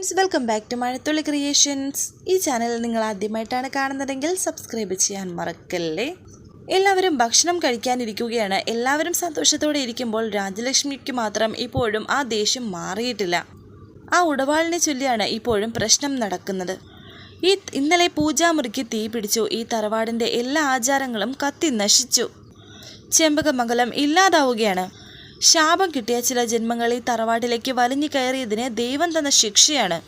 Friends welcome back to Mazhathulli creations ഈ channel നിങ്ങൾ ആദ്യമായിട്ടാണ് കാണുന്നതെങ്കിൽ സബ്സ്ക്രൈബ് ചെയ്യാൻ മറക്കല്ലേ? എല്ലാവരും ഭക്ഷണം കഴിക്കാനിരിക്കുകയാണ്. എല്ലാവരും സന്തോഷത്തോടെ ഇരിക്കുമ്പോൾ രാജലക്ഷ്മിക്ക് മാത്രം ഇപ്പോഴും ആ ദേഷ്യം മാറിയിട്ടില്ല. ആ ഉടവാളിനെ ചൊല്ലിയാണ് ഇപ്പോഴും പ്രശ്നം നടക്കുന്നത്. ഈ ഇന്നലെ പൂജാമുറിക്ക് തീ പിടിച്ചു. ഈ തറവാടിന്റെ എല്ലാ ആചാരങ്ങളും കത്തി നശിച്ചു. ചെമ്പകമംഗലം ഇല്ലാതാവുകയാണ്. ശാപം കിട്ടിയ ചില ജന്മങ്ങളെ തറവാട്ടിലേക്ക് വലിഞ്ഞു കയറിയതിന് ദൈവം തന്ന ശിക്ഷയാണ്.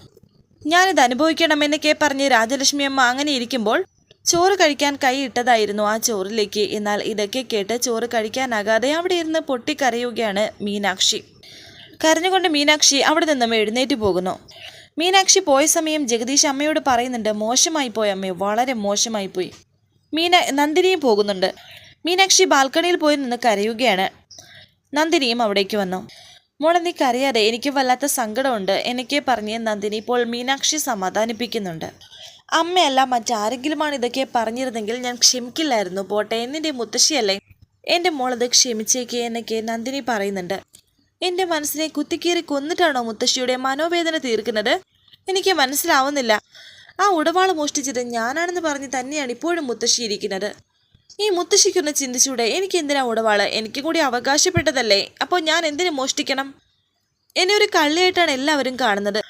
ഞാനിത് അനുഭവിക്കണമെന്നൊക്കെ പറഞ്ഞ് രാജലക്ഷ്മി അമ്മ അങ്ങനെ ഇരിക്കുമ്പോൾ ചോറ് കഴിക്കാൻ കൈയിട്ടതായിരുന്നു ആ ചോറിലേക്ക്. എന്നാൽ ഇതൊക്കെ കേട്ട് ചോറ് കഴിക്കാനാകാതെ അവിടെ ഇരുന്ന് പൊട്ടിക്കരയുകയാണ് മീനാക്ഷി. കരഞ്ഞുകൊണ്ട് മീനാക്ഷി അവിടെ നിന്നും എഴുന്നേറ്റ് പോകുന്നു. മീനാക്ഷി പോയ സമയം ജഗദീഷ് അമ്മയോട് പറയുന്നുണ്ട് മോശമായി പോയ അമ്മേ വളരെ മോശമായി പോയി. മീന നന്ദിനിയും പോകുന്നുണ്ട്. മീനാക്ഷി ബാൽക്കണിയിൽ പോയി നിന്ന് കരയുകയാണ്. നന്ദിനിയും അവിടേക്ക് വന്നു. മോളെ നീ കരയാതെ എനിക്ക് വല്ലാത്ത സങ്കടമുണ്ട് എനിക്ക് പറഞ്ഞ് നന്ദിനി ഇപ്പോൾ മീനാക്ഷി സമാധാനിപ്പിക്കുന്നുണ്ട്. അമ്മയല്ല മറ്റാരെങ്കിലുമാണ് ഇതൊക്കെ പറഞ്ഞിരുന്നെങ്കിൽ ഞാൻ ക്ഷമിക്കില്ലായിരുന്നു. പോട്ടെ എന്നിന്റെ മുത്തശ്ശിയല്ലേ? എന്റെ മോളത് ക്ഷമിച്ചേക്ക് എന്നൊക്കെ നന്ദിനി പറയുന്നുണ്ട്. എന്റെ മനസ്സിനെ കുത്തിക്കീറി കൊന്നിട്ടാണോ മുത്തശ്ശിയുടെ മനോവേദന തീർക്കുന്നത്? എനിക്ക് മനസ്സിലാവുന്നില്ല. ആ ഉടവാൾ മോഷ്ടിച്ചത് ഞാനാണെന്ന് പറഞ്ഞ് തന്നെയാണ് ഇപ്പോഴും മുത്തശ്ശി ഇരിക്കുന്നത്. ഈ മുത്തശ്ശിക്കൊന്ന് ചിന്തിച്ചൂടെ എനിക്ക് എന്തിനാ ഉടവാൾ? എനിക്ക് കൂടി അവകാശപ്പെട്ടതല്ലേ? അപ്പോൾ ഞാൻ എന്തിനു മോഷ്ടിക്കണം? എന്നെ ഒരു കള്ളിയായിട്ടാണ് എല്ലാവരും കാണുന്നത്.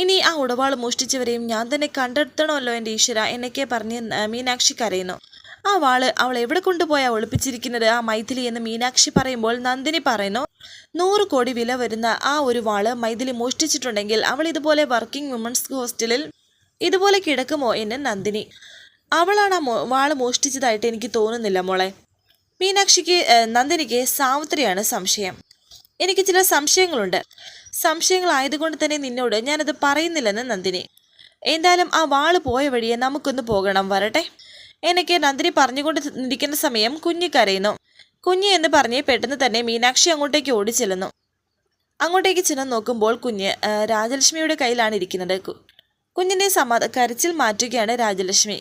ഇനി ആ ഉടവാൾ മോഷ്ടിച്ചവരെയും ഞാൻ തന്നെ കണ്ടെത്തണമല്ലോ എന്റെ ഈശ്വര എന്നൊക്കെ പറഞ്ഞ് മീനാക്ഷി കരയുന്നു. ആ വാൾ അവൾ എവിടെ കൊണ്ടുപോയാ ഒളിപ്പിച്ചിരിക്കുന്നത്? ആ മൈഥിലി എന്ന് മീനാക്ഷി പറയുമ്പോൾ നന്ദിനി പറയുന്നു നൂറ് കോടി വില വരുന്ന ആ ഒരു വാൾ മൈഥിലി മോഷ്ടിച്ചിട്ടുണ്ടെങ്കിൽ അവൾ ഇതുപോലെ വർക്കിംഗ് വുമൻസ് ഹോസ്റ്റലിൽ ഇതുപോലെ കിടക്കുമോ? എന്ന് നന്ദിനി. അവളാണ് ആ വാൾ മോഷ്ടിച്ചതായിട്ട് എനിക്ക് തോന്നുന്നില്ല മോളെ. മീനാക്ഷിക്ക് നന്ദിനിക്ക് സാവിത്രിയാണ് സംശയം. എനിക്ക് ചില സംശയങ്ങളുണ്ട്. സംശയങ്ങളായതുകൊണ്ട് തന്നെ നിന്നോട് ഞാനത് പറയുന്നില്ലെന്ന് നന്ദിനി. എന്തായാലും ആ വാൾ പോയ വഴിയെ നമുക്കൊന്ന് പോകണം വരട്ടെ? എനിക്ക് നന്ദിനി പറഞ്ഞുകൊണ്ട് ഇരിക്കുന്ന സമയം കുഞ്ഞി കരയുന്നു. കുഞ്ഞ് എന്ന് പറഞ്ഞ് പെട്ടെന്ന് തന്നെ മീനാക്ഷി അങ്ങോട്ടേക്ക് ഓടിച്ചെല്ലുന്നു. അങ്ങോട്ടേക്ക് ചെന്ന് നോക്കുമ്പോൾ കുഞ്ഞ് രാജലക്ഷ്മിയുടെ കയ്യിലാണ് ഇരിക്കുന്നത്. കുഞ്ഞിനെ സമാധ കരച്ചിൽ മാറ്റുകയാണ് രാജലക്ഷ്മി.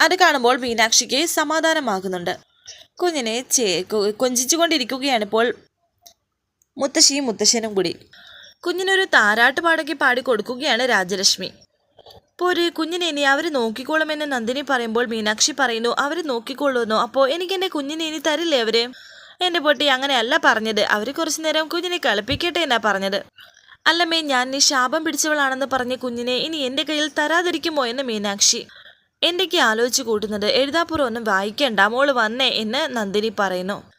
അത് കാണുമ്പോൾ മീനാക്ഷിക്ക് സമാധാനമാകുന്നുണ്ട്. കുഞ്ഞിനെ ചേ കൊഞ്ചിച്ചുകൊണ്ടിരിക്കുകയാണിപ്പോൾ മുത്തശ്ശിയും മുത്തശ്ശനും കൂടി. കുഞ്ഞിനൊരു താരാട്ട് പാടക്കി പാടി കൊടുക്കുകയാണ് രാജലക്ഷ്മി. പോര് കുഞ്ഞിനെ ഇനി അവർ നോക്കിക്കോളുമെന്ന് നന്ദിനി പറയുമ്പോൾ മീനാക്ഷി പറയുന്നു അവർ നോക്കിക്കൊള്ളുന്നു. അപ്പോൾ എനിക്ക് എന്റെ കുഞ്ഞിനെ ഇനി തരില്ലേ അവർ? എന്റെ പൊട്ടി അങ്ങനെയല്ല പറഞ്ഞത്. അവർ കുറച്ചു നേരം കുഞ്ഞിനെ കളിപ്പിക്കട്ടെ എന്നാ പറഞ്ഞത്. അല്ലമ്മേ ഞാൻ നീ ശാപം പിടിച്ചവളാണെന്ന് പറഞ്ഞ് കുഞ്ഞിനെ ഇനി എന്റെ കയ്യിൽ തരാതിരിക്കുമോ? എന്ന് മീനാക്ഷി. എന്തൊക്കെ ആലോചിച്ച് കൂട്ടുന്നത്? എഴുതാപ്പുറം ഒന്നും വായിക്കണ്ട. മോൾ വന്നേ എന്ന് നന്ദിനി പറയുന്നു.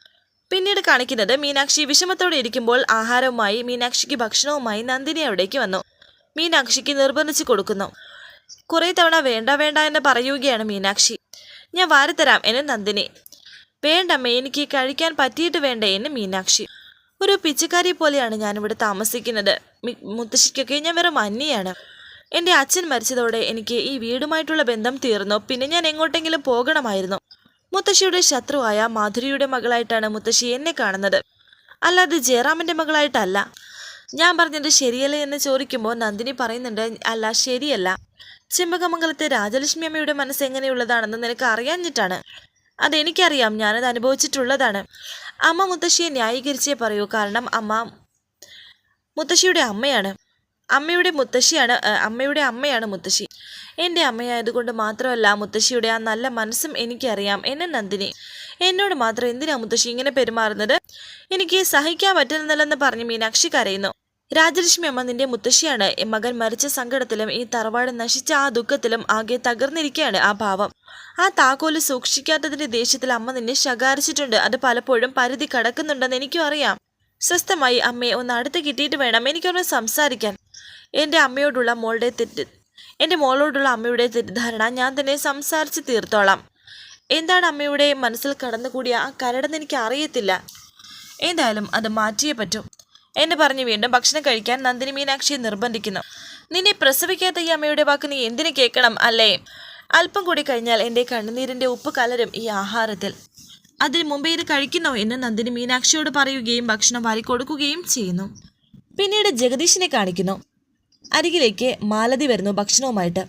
പിന്നീട് കാണിക്കുന്നത് മീനാക്ഷി വിഷമത്തോടെ ഇരിക്കുമ്പോൾ ആഹാരവുമായി മീനാക്ഷിക്ക് ഭക്ഷണവുമായി നന്ദിനി അവിടേക്ക് വന്നു. മീനാക്ഷിക്ക് നിർബന്ധിച്ചു കൊടുക്കുന്നു. കുറേ തവണ വേണ്ട വേണ്ട എന്ന് പറയുകയാണ് മീനാക്ഷി. ഞാൻ വാരിത്തരാം എന്ന് നന്ദിനി. വേണ്ടമ്മേ എനിക്ക് കഴിക്കാൻ പറ്റിയിട്ട് വേണ്ടേ എന്ന് മീനാക്ഷി. ഒരു പിച്ചക്കാരി പോലെയാണ് ഞാനിവിടെ താമസിക്കുന്നത്. മുത്തശ്ശിക്കൊക്കെ ഞാൻ വെറും അന്യാണ് എന്റെ അച്ഛൻ മരിച്ചതോടെ എനിക്ക് ഈ വീടുമായിട്ടുള്ള ബന്ധം തീർന്നു. പിന്നെ ഞാൻ എങ്ങോട്ടെങ്കിലും പോകണമായിരുന്നു. മുത്തശ്ശിയുടെ ശത്രുവായ മാധുരിയുടെ മകളായിട്ടാണ് മുത്തശ്ശി എന്നെ കാണുന്നത്. അല്ലാതെ ജയറാമിന്റെ മകളായിട്ടല്ല. ഞാൻ പറഞ്ഞത് ശരിയല്ലേ എന്ന് ചോദിക്കുമ്പോൾ നന്ദിനി പറയുന്നുണ്ട് അല്ല ശരിയല്ല. ചെമ്പകമംഗലത്തെ രാജലക്ഷ്മി അമ്മയുടെ മനസ്സ് എങ്ങനെയുള്ളതാണെന്ന് നിനക്ക് അറിയാഞ്ഞിട്ടാണ്. അതെനിക്കറിയാം ഞാനത് അനുഭവിച്ചിട്ടുള്ളതാണ്. അമ്മ മുത്തശ്ശിയെ ന്യായീകരിച്ചേ പറയൂ. കാരണം അമ്മ മുത്തശ്ശിയുടെ അമ്മയാണ്. അമ്മയുടെ മുത്തശ്ശിയാണ് അമ്മയുടെ അമ്മയാണ് മുത്തശ്ശി. എന്റെ അമ്മയായതുകൊണ്ട് മാത്രമല്ല മുത്തശ്ശിയുടെ ആ നല്ല മനസ്സും എനിക്കറിയാം. എന്നെ നന്ദിനി എന്നോട് മാത്രം എന്തിനാ മുത്തശ്ശി ഇങ്ങനെ പെരുമാറുന്നത്? എനിക്ക് സഹിക്കാൻ പറ്റുന്നില്ലെന്ന് പറഞ്ഞ് മീനാക്ഷി കരയുന്നു. രാജലക്ഷ്മി അമ്മ നിന്റെ മുത്തശ്ശിയാണ്. മകൻ മരിച്ച സങ്കടത്തിലും ഈ തറവാട് നശിച്ച ആ ദുഃഖത്തിലും ആകെ തകർന്നിരിക്കുകയാണ് ആ ഭാവം. ആ താക്കോൽ സൂക്ഷിക്കാത്തതിന്റെ ദേഷ്യത്തിൽ അമ്മ നിന്നെ ശകാരിച്ചിട്ടുണ്ട്. അത് പലപ്പോഴും പരിധി കടക്കുന്നുണ്ടെന്ന് എനിക്കും അറിയാം. സ്വസ്ഥമായി അമ്മയെ ഒന്ന് അടുത്ത് കിട്ടിയിട്ട് വേണം എനിക്കൊന്ന് സംസാരിക്കാൻ. എന്റെ അമ്മയോടുള്ള മോളുടെ തെറ്റ്. എന്റെ മോളോടുള്ള അമ്മയുടെ തെറ്റിദ്ധാരണ ഞാൻ തന്നെ സംസാരിച്ച് തീർത്തോളാം. എന്താണ് അമ്മയുടെ മനസ്സിൽ കടന്നുകൂടിയ ആ കരടെന്ന് എനിക്ക് അറിയത്തില്ല. എന്തായാലും അത് മാറ്റിയേ പറ്റൂ. എന്നെ പറഞ്ഞ് വീണ്ടും ഭക്ഷണം കഴിക്കാൻ നന്ദിനി മീനാക്ഷിയെ നിർബന്ധിക്കുന്നു. നിന്നെ പ്രസവിക്കാത്ത ഈ അമ്മയുടെ വാക്ക് നീ എന്തിനു കേൾക്കണം അല്ലേ? അല്പം കൂടി കഴിഞ്ഞാൽ എന്റെ കണ്ണുനീരിന്റെ ഉപ്പ് കലരും ഈ ആഹാരത്തിൽ. അതിനു മുമ്പേ ഇത് കഴിക്കുന്നോ എന്ന് നന്ദിനി മീനാക്ഷിയോട് പറയുകയും ഭക്ഷണം വാരി കൊടുക്കുകയും ചെയ്യുന്നു. പിന്നീട് ജഗദീഷിനെ കാണിക്കുന്നു. അരികിലേക്ക് മാലതി വരുന്നു ഭക്ഷണവുമായിട്ട്.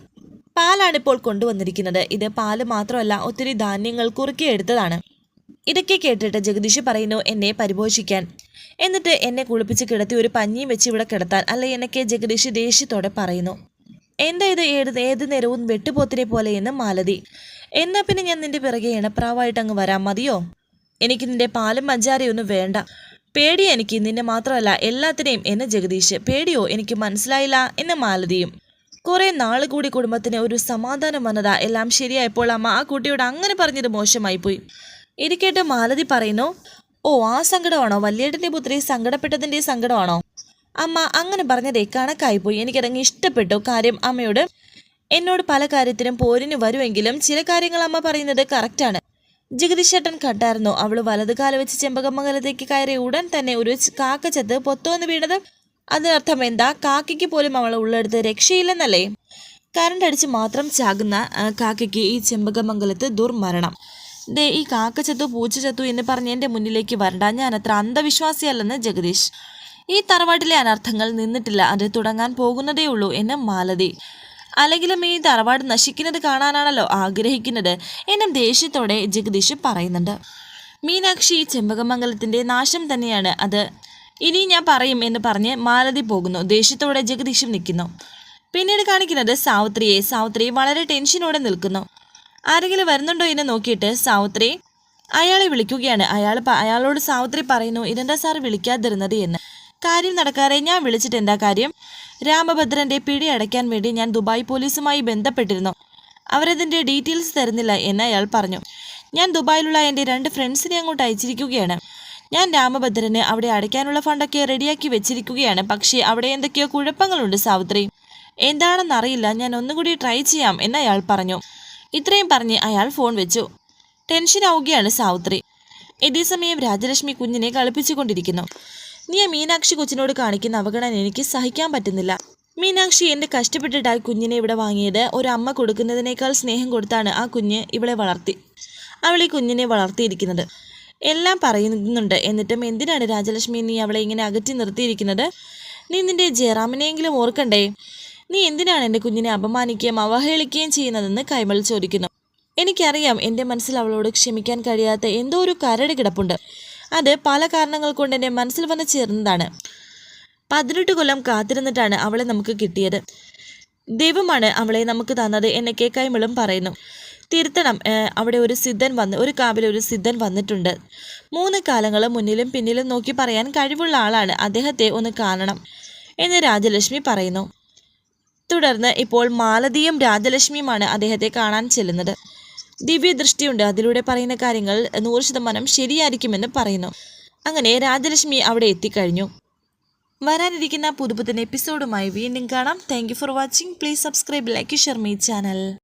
പാലാണിപ്പോൾ കൊണ്ടുവന്നിരിക്കുന്നത്. ഇത് പാൽ മാത്രമല്ല ഒത്തിരി ധാന്യങ്ങൾ കുറുക്കിയെടുത്തതാണ് ഇതൊക്കെ കേട്ടിട്ട് ജഗദീഷ് പറയുന്നു എന്നെ പരിപോഷിക്കാൻ. എന്നിട്ട് എന്നെ കുളിപ്പിച്ച് കിടത്തി ഒരു പഞ്ഞിയും വെച്ച് ഇവിടെ കിടത്താൻ അല്ലെ എന്നൊക്കെ ജഗദീഷ് ദേഷ്യത്തോടെ പറയുന്നു. എന്താ ഇത് ഏത് ഏത് നേരവും വെട്ടുപോത്തിനെ പോലെ എന്ന് മാലതി. എന്നാ പിന്നെ ഞാൻ നിന്റെ പിറകെ ഇണപ്രാവായിട്ട് അങ്ങ് വരാൻ മതിയോ? എനിക്ക് നിന്റെ പാലും പഞ്ചാരയൊന്നും വേണ്ട. പേടിയാ എനിക്ക് നിന്നെ മാത്രമല്ല എല്ലാത്തിനെയും എന്നെ ജഗദീഷ് പേടിയോ? എനിക്ക് മനസ്സിലായില്ല എന്ന് മാലതിയും. കുറെ നാൾ കൂടി കുടുംബത്തിന് ഒരു സമാധാനം വന്നതാ. എല്ലാം ശരിയായപ്പോൾ അമ്മ ആ കുട്ടിയോട് അങ്ങനെ പറഞ്ഞത് മോശമായി പോയി കേട്ട് മാലതി പറയുന്നു ഓ ആ സങ്കടമാണോ? വല്യേട്ടന്റെ പുത്രി സങ്കടപ്പെട്ടതിന്റെ സങ്കടമാണോ? അമ്മ അങ്ങനെ പറഞ്ഞതേ കണക്കായിപ്പോയി. എനിക്കതങ്ങ് ഇഷ്ടപ്പെട്ടു. കാര്യം അമ്മയോട് എന്നോട് പല കാര്യത്തിനും പോരിന് വരുമെങ്കിലും ചില കാര്യങ്ങൾ അമ്മ പറയുന്നത് കറക്റ്റാണ് ജഗദീശേട്ടൻ കണ്ടായിരുന്നു. അവൾ വലത് കാല വെച്ച് ചെമ്പകമംഗലത്തേക്ക് കയറി ഉടൻ തന്നെ ഒരു കാക്ക ചത്ത് പൊത്തോന്ന് വീണത് അതിനർത്ഥം എന്താ? കാക്കയ്ക്ക് പോലും അവൾ ഉള്ളെടുത്ത് രക്ഷയില്ലെന്നല്ലേ? കറണ്ട് അടിച്ച് മാത്രം ചാകുന്ന കാക്കയ്ക്ക് ഈ ചെമ്പകമംഗലത്ത് ദുർമരണം. ദേ ഈ കാക്ക ചത്തു പൂച്ച ചത്തു എന്ന് പറഞ്ഞ് എന്റെ മുന്നിലേക്ക് വരണ്ട. ഞാൻ അത്ര അന്ധവിശ്വാസിയല്ലെന്ന് ജഗദീഷ്. ഈ തറവാട്ടിലെ അനർത്ഥങ്ങൾ നിന്നിട്ടില്ല. അത് തുടങ്ങാൻ പോകുന്നതേ ഉള്ളൂ എന്ന് മാലതി. അല്ലെങ്കിലും ഈ തറവാട് നശിക്കുന്നത് കാണാനാണല്ലോ ആഗ്രഹിക്കുന്നത്. എന്നും ദേഷ്യത്തോടെ ജഗദീഷ് പറയുന്നുണ്ട്. മീനാക്ഷി ചെമ്പകമംഗലത്തിന്റെ നാശം തന്നെയാണ്. അത് ഇനി ഞാൻ പറയും എന്ന് പറഞ്ഞ് മാലതി പോകുന്നു. ദേഷ്യത്തോടെ ജഗദീഷും നിൽക്കുന്നു. പിന്നീട് കാണിക്കുന്നത് സാവിത്രിയെ. സാവിത്രി വളരെ ടെൻഷനോടെ നിൽക്കുന്നു. ആരെങ്കിലും വരുന്നുണ്ടോ എന്ന് നോക്കിയിട്ട് സാവിത്രി അയാളെ വിളിക്കുകയാണ്. അയാൾ അയാളോട് സാവിത്രി പറയുന്നു ഇതെന്താ സാർ വിളിക്കാതിരുന്നത്? എന്ന്. കാര്യം നടക്കാറെ ഞാൻ വിളിച്ചിട്ട് എന്താ കാര്യം? രാമഭദ്രന്റെ പിടി അടയ്ക്കാൻ വേണ്ടി ഞാൻ ദുബായ് പോലീസുമായി ബന്ധപ്പെട്ടിരുന്നു. അവരതിന്റെ ഡീറ്റെയിൽസ് തരുന്നില്ല എന്ന് അയാൾ പറഞ്ഞു. ഞാൻ ദുബായിലുള്ള എന്റെ രണ്ട് ഫ്രണ്ട്സിനെ അങ്ങോട്ട് അയച്ചിരിക്കുകയാണ്. ഞാൻ രാമഭദ്രന് അവിടെ അടയ്ക്കാനുള്ള ഫണ്ടൊക്കെ റെഡിയാക്കി വെച്ചിരിക്കുകയാണ്. പക്ഷേ അവിടെ എന്തൊക്കെയോ കുഴപ്പങ്ങളുണ്ട് സാവിത്രി. എന്താണെന്നറിയില്ല ഞാൻ ഒന്നുകൂടി ട്രൈ ചെയ്യാം എന്ന് അയാൾ പറഞ്ഞു. ഇത്രയും പറഞ്ഞ് അയാൾ ഫോൺ വെച്ചു. ടെൻഷൻ ആവുകയാണ് സാവിത്രി ഇതേസമയം രാജലക്ഷ്മി കുഞ്ഞിനെ കളിപ്പിച്ചുകൊണ്ടിരിക്കുന്നു. നീ മീനാക്ഷി കൊച്ചിനോട് കാണിക്കുന്ന അവഗണന എനിക്ക് സഹിക്കാൻ പറ്റുന്നില്ല. മീനാക്ഷി എന്റെ കഷ്ടപ്പെട്ടിട്ടായി കുഞ്ഞിനെ ഇവിടെ വാങ്ങിയത് ഒരു അമ്മ കൊടുക്കുന്നതിനേക്കാൾ സ്നേഹം കൊടുത്താണ് ആ കുഞ്ഞ് ഇവളെ വളർത്തി. അവൾ ഈ കുഞ്ഞിനെ വളർത്തിയിരിക്കുന്നത്. എല്ലാം പറയുന്നുണ്ട്. എന്നിട്ടും എന്തിനാണ് രാജലക്ഷ്മി നീ അവളെ ഇങ്ങനെ അകറ്റി നിർത്തിയിരിക്കുന്നത്? നീ നിന്റെ ജയറാമിനെയെങ്കിലും ഓർക്കണ്ടേ? നീ എന്തിനാണ് എന്റെ കുഞ്ഞിനെ അപമാനിക്കുകയും അവഹേളിക്കുകയും ചെയ്യുന്നതെന്ന് കൈമൾ ചോദിക്കുന്നു. എനിക്കറിയാം എന്റെ മനസ്സിൽ അവളോട് ക്ഷമിക്കാൻ കഴിയാത്ത എന്തോ ഒരു കരട് കിടപ്പുണ്ട്. അത് പല കാരണങ്ങൾ കൊണ്ട് എന്റെ മനസ്സിൽ വന്ന് ചേർന്നതാണ്. പതിനെട്ട് കൊല്ലം കാത്തിരുന്നിട്ടാണ് അവളെ നമുക്ക് കിട്ടിയത്. ദൈവമാണ് അവളെ നമുക്ക് തന്നത് എന്നൊക്കെ കൈമളും പറയുന്നു. തിരുത്തണം അവിടെ ഒരു സിദ്ധൻ വന്ന് ഒരു കാവിൽ ഒരു സിദ്ധൻ വന്നിട്ടുണ്ട്. മൂന്ന് കാലങ്ങൾ മുന്നിലും പിന്നിലും നോക്കി പറയാൻ കഴിവുള്ള ആളാണ്. അദ്ദേഹത്തെ ഒന്ന് കാണണം എന്ന് രാജലക്ഷ്മി പറയുന്നു. തുടർന്ന് ഇപ്പോൾ മാലതിയും രാജലക്ഷ്മിയുമാണ് അദ്ദേഹത്തെ കാണാൻ ചെല്ലുന്നത്. ദിവ്യദൃഷ്ടിയുണ്ട്. അതിലൂടെ പറയുന്ന കാര്യങ്ങൾ നൂറ് ശതമാനം ശരിയായിരിക്കുമെന്ന് പറയുന്നു. അങ്ങനെ രാജലക്ഷ്മി അവിടെ എത്തിക്കഴിഞ്ഞു. വരാനിരിക്കുന്ന പുതുപുത്തൻ എപ്പിസോഡുമായി വീണ്ടും കാണാം. Thank for watching please subscribe like share my channel